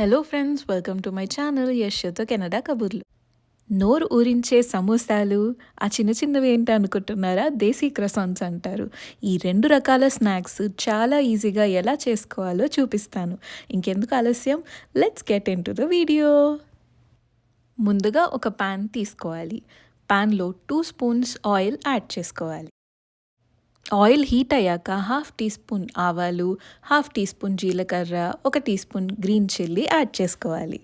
Hello friends welcome to my channel యశ్తో Canada కబుర్లు నోరు ఊరించే సమోసాలు ఆ చిన్న చిన్నవి ఏంటి అనుకుంటున్నారా? దేశీ క్రసాన్స్ అంటారు. ఈ రెండు రకాల స్నాక్స్ చాలా ఈజీగా ఎలా చేసుకోవాలో చూపిస్తాను. ఇంకెందుకు ఆలస్యం? Let's get into the video ముందుగా ఒక ప్యాన్ తీసుకోవాలి. ప్యాన్లో టూ స్పూన్స్ ఆయిల్ యాడ్ చేసుకోవాలి. ఆయిల్ హీట్ అయ్యాక హాఫ్ టీ స్పూన్ ఆవాలు హాఫ్ టీ స్పూన్ జీలకర్ర ఒక teaspoon green chilli add చేసుకోవాలి.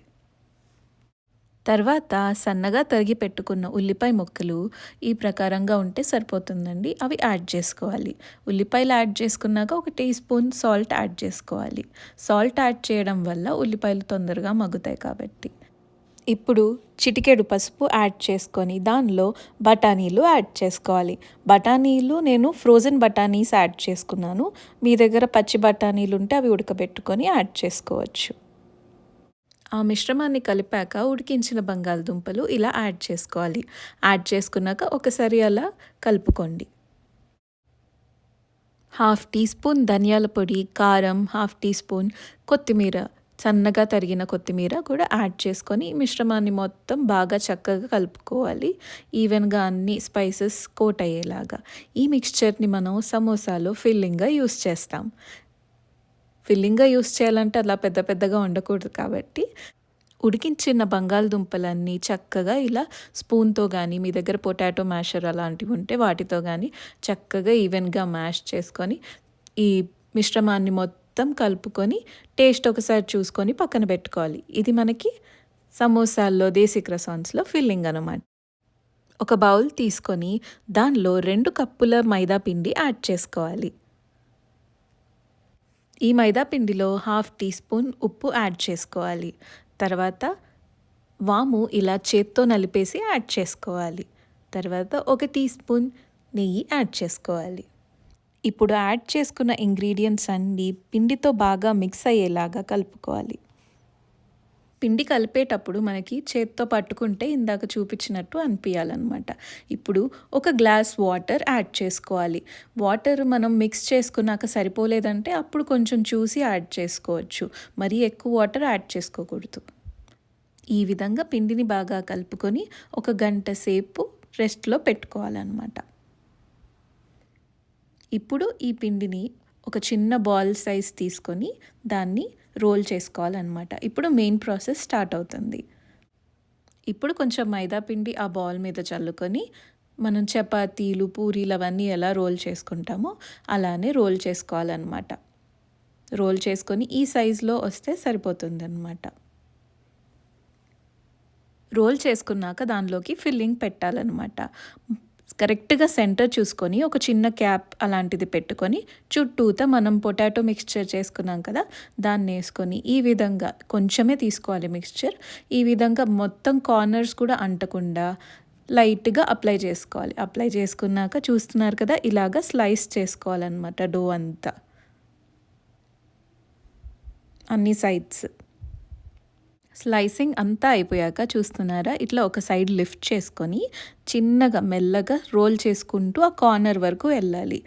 తర్వాత సన్నగా తరిగి పెట్టుకున్న ఉల్లిపాయ ముక్కలు ఈ ప్రకారంగా ఉంటే సరిపోతుందండి. అవి యాడ్ చేసుకోవాలి. ఉల్లిపాయలు యాడ్ చేసుకున్నాక ఒక టీ స్పూన్ సాల్ట్ యాడ్ చేసుకోవాలి. సాల్ట్ యాడ్ చేయడం వల్ల ఉల్లిపాయలు తొందరగా మగ్గుతాయి కాబట్టి. ఇప్పుడు చిటికెడు పసుపు యాడ్ చేసుకొని దానిలో బఠానీలు యాడ్ చేసుకోవాలి. బఠానీలు నేను ఫ్రోజన్ బఠానీస్ యాడ్ చేసుకున్నాను. మీ దగ్గర పచ్చి బఠానీలు ఉంటే అవి ఉడకబెట్టుకొని యాడ్ చేసుకోవచ్చు. ఆ మిశ్రమాన్ని కలిపాక ఉడికించిన బంగాళదుంపలు ఇలా యాడ్ చేసుకోవాలి. యాడ్ చేసుకున్నాక ఒకసారి అలా కలుపుకోండి. హాఫ్ టీ స్పూన్ ధనియాల పొడి కారం హాఫ్ టీ స్పూన్ కొత్తిమీర సన్నగా తరిగిన కొత్తిమీర కూడా యాడ్ చేసుకొని మిశ్రమాన్ని మొత్తం బాగా చక్కగా కలుపుకోవాలి. ఈవెన్గా అన్ని స్పైసెస్ కోట్ అయ్యేలాగా. ఈ మిక్స్చర్ని మనం సమోసాలో ఫిల్లింగ్గా యూస్ చేస్తాం. ఫిల్లింగ్గా యూస్ చేయాలంటే అలా పెద్ద పెద్దగా ఉండకూడదు కాబట్టి ఉడికించిన బంగాళదుంపలన్నీ చక్కగా ఇలా స్పూన్తో కానీ మీ దగ్గర పొటాటో మ్యాషర్ అలాంటివి ఉంటే వాటితో కానీ చక్కగా ఈవెన్గా మ్యాష్ చేసుకొని ఈ మిశ్రమాన్ని మొత్తం మొత్తం కలుపుకొని టేస్ట్ ఒకసారి చూసుకొని పక్కన పెట్టుకోవాలి. ఇది మనకి సమోసాల్లో దేశీ క్రసాన్స్లో ఫిల్లింగ్ అనమాట ఒక బౌల్ తీసుకొని దానిలో రెండు కప్పుల మైదా పిండి యాడ్ చేసుకోవాలి. ఈ మైదా పిండిలో హాఫ్ టీ స్పూన్ ఉప్పు యాడ్ చేసుకోవాలి. తర్వాత వాము ఇలా చేత్తో నలిపేసి యాడ్ చేసుకోవాలి. తర్వాత ఒక టీ స్పూన్ నెయ్యి యాడ్ చేసుకోవాలి. ఇప్పుడు యాడ్ చేసుకున్న ఇంగ్రీడియంట్స్ అన్నీ పిండితో బాగా మిక్స్ అయ్యేలాగా కలుపుకోవాలి. పిండి కలిపేటప్పుడు మనకి చేత్తో పట్టుకుంటే ఇందాక చూపించినట్టు అనిపించాలన్నమాట ఇప్పుడు ఒక గ్లాస్ వాటర్ యాడ్ చేసుకోవాలి. వాటర్ మనం మిక్స్ చేసుకున్నాక సరిపోలేదంటే అప్పుడు కొంచెం చూసి యాడ్ చేసుకోవచ్చు. మరీ ఎక్కువ వాటర్ యాడ్ చేసుకోకూడదు. ఈ విధంగా పిండిని బాగా కలుపుకొని ఒక గంట సేపు రెస్ట్లో పెట్టుకోవాలన్నమాట. ఇప్పుడు ఈ పిండిని ఒక చిన్న బాల్ సైజ్ తీసుకొని దాన్ని రోల్ చేసుకోవాలన్నమాట. ఇప్పుడు మెయిన్ ప్రాసెస్ స్టార్ట్ అవుతుంది. ఇప్పుడు కొంచెం మైదా పిండి ఆ బాల్ మీద చల్లుకొని మనం చపాతీలు పూరీలు అవన్నీ ఎలా రోల్ చేసుకుంటామో అలానే రోల్ చేసుకోవాలన్నమాట. రోల్ చేసుకొని ఈ సైజులో వస్తే సరిపోతుంది అనమాట రోల్ చేసుకున్నాక దానిలోకి ఫిల్లింగ్ పెట్టాలన్నమాట. కరెక్ట్గా సెంటర్ చూసుకొని ఒక చిన్న క్యాప్ అలాంటిది పెట్టుకొని చుట్టూతా మనం పొటాటో మిక్స్చర్ చేసుకున్నాం కదా దాన్ని వేసుకొని ఈ విధంగా కొంచెమే తీసుకోవాలి మిక్స్చర్. ఈ విధంగా మొత్తం కార్నర్స్ కూడా అంటకుండా లైట్గా అప్లై చేసుకోవాలి. అప్లై చేసుకున్నాక చూస్తున్నారు కదా ఇలాగ స్లైస్ చేసుకోవాలన్నమాట డో అంతా. అన్ని సైడ్స్. స్లైసింగ్ అంతా అయిపోయాక చూస్తున్నారా? ఇట్లా ఒక సైడ్ లిఫ్ట్ చేసుకొని చిన్నగా మెల్లగా రోల్ చేసుకుంటూ ఆ కార్నర్ వరకు వెళ్ళాలి.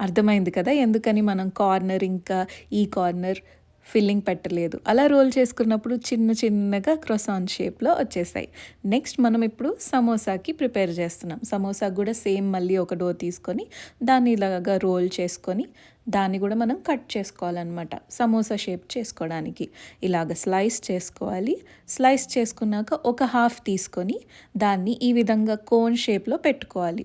అర్థమైంది కదా? ఎందుకని మనం కార్నర్ ఇంకా ఈ కార్నర్ ఫిల్లింగ్ పెట్టలేదు. అలా రోల్ చేసుకున్నప్పుడు చిన్న చిన్నగా క్రొసాన్ షేప్లో వచ్చేసాయి నెక్స్ట్ మనం ఇప్పుడు సమోసాకి ప్రిపేర్ చేస్తున్నాం. సమోసాకి కూడా సేమ్ మళ్ళీ ఒక డో తీసుకొని దాన్ని ఇలాగా రోల్ చేసుకొని దాన్ని కూడా మనం కట్ చేసుకోవాలన్నమాట. సమోసా షేప్ చేసుకోవడానికి. ఇలాగ స్లైస్ చేసుకోవాలి. స్లైస్ చేసుకున్నాక ఒక హాఫ్ తీసుకొని దాన్ని ఈ విధంగా కోన్ షేప్లో పెట్టుకోవాలి.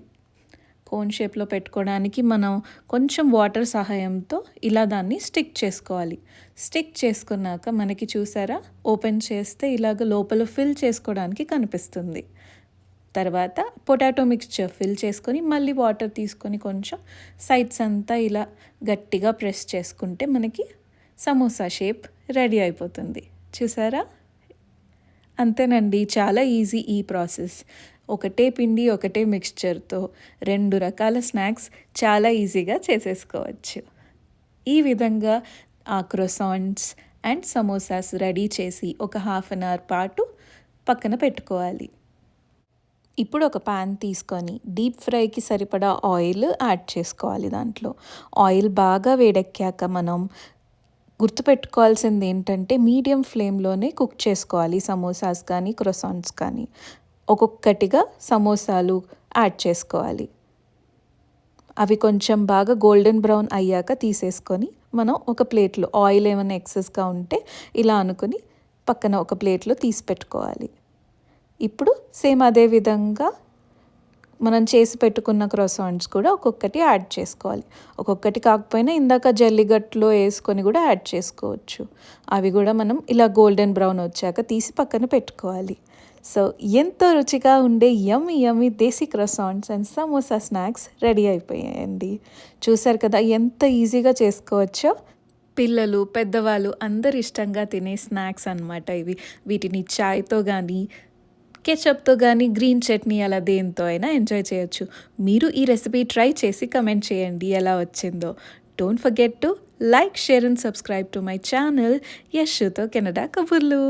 కోన్ షేప్లో పెట్టుకోవడానికి మనం కొంచెం వాటర్ సహాయంతో ఇలా దాన్ని స్టిక్ చేసుకోవాలి. స్టిక్ చేసుకున్నాక మనకి చూసారా? ఓపెన్ చేస్తే ఇలాగ లోపల ఫిల్ చేసుకోవడానికి కనిపిస్తుంది. తర్వాత పొటాటో మిక్స్చర్ ఫిల్ చేసుకొని మళ్ళీ వాటర్ తీసుకొని కొంచెం సైడ్స్ అంతా ఇలా గట్టిగా ప్రెస్ చేసుకుంటే మనకి సమోసా షేప్ రెడీ అయిపోతుంది. చూసారా? అంతేనండి చాలా ఈజీ ఈ ప్రాసెస్ ఒకటే పిండి ఒకటే మిక్స్చర్తో రెండు రకాల స్నాక్స్ చాలా ఈజీగా చేసేసుకోవచ్చు. ఈ విధంగా ఆ క్రొసాన్స్ అండ్ సమోసాస్ రెడీ చేసి ఒక హాఫ్ అన్ అవర్ పాటు పక్కన పెట్టుకోవాలి. ఇప్పుడు ఒక ప్యాన్ తీసుకొని డీప్ ఫ్రైకి సరిపడా ఆయిల్ యాడ్ చేసుకోవాలి దాంట్లో. ఆయిల్ బాగా వేడెక్కాక మనం గుర్తుపెట్టుకోవాల్సింది ఏంటంటే మీడియం ఫ్లేమ్లోనే కుక్ చేసుకోవాలి సమోసాస్ కానీ క్రొసాన్స్ కానీ. ఒక్కొక్కటిగా సమోసాలు యాడ్ చేసుకోవాలి. అవి కొంచెం బాగా గోల్డెన్ బ్రౌన్ అయ్యాక తీసేసుకొని మనం ఒక ప్లేట్లో ఆయిల్ ఏమైనా ఎక్సెస్గా ఉంటే ఇలా అనుకుని పక్కన ఒక ప్లేట్లో తీసి పెట్టుకోవాలి. ఇప్పుడు సేమ్ అదే విధంగా మనం చేసి పెట్టుకున్న క్రోసాన్స్ కూడా ఒక్కొక్కటి యాడ్ చేసుకోవాలి. ఒక్కొక్కటి కాకపోయినా ఇందాక జల్లిగట్లో వేసుకొని కూడా యాడ్ చేసుకోవచ్చు. అవి కూడా మనం ఇలా గోల్డెన్ బ్రౌన్ వచ్చాక తీసి పక్కన పెట్టుకోవాలి. సో ఎంతో రుచిగా ఉండే yummy yummy desi croissants and samosa snacks ready అయిపోయాయండి. చూసారు కదా ఎంత ఈజీగా చేసుకోవచ్చో? పిల్లలు పెద్దవాళ్ళు అందరు ఇష్టంగా తినే స్నాక్స్ అనమాట ఇవి. వీటిని చాయ్తో కానీ కెచప్తో కానీ గ్రీన్ చట్నీ అలా దేంతో అయినా ఎంజాయ్ చేయొచ్చు. మీరు ఈ రెసిపీ ట్రై చేసి కమెంట్ చేయండి ఎలా వచ్చిందో. Don't forget to like share and subscribe to my channel యశ్తో Canada కబుర్లు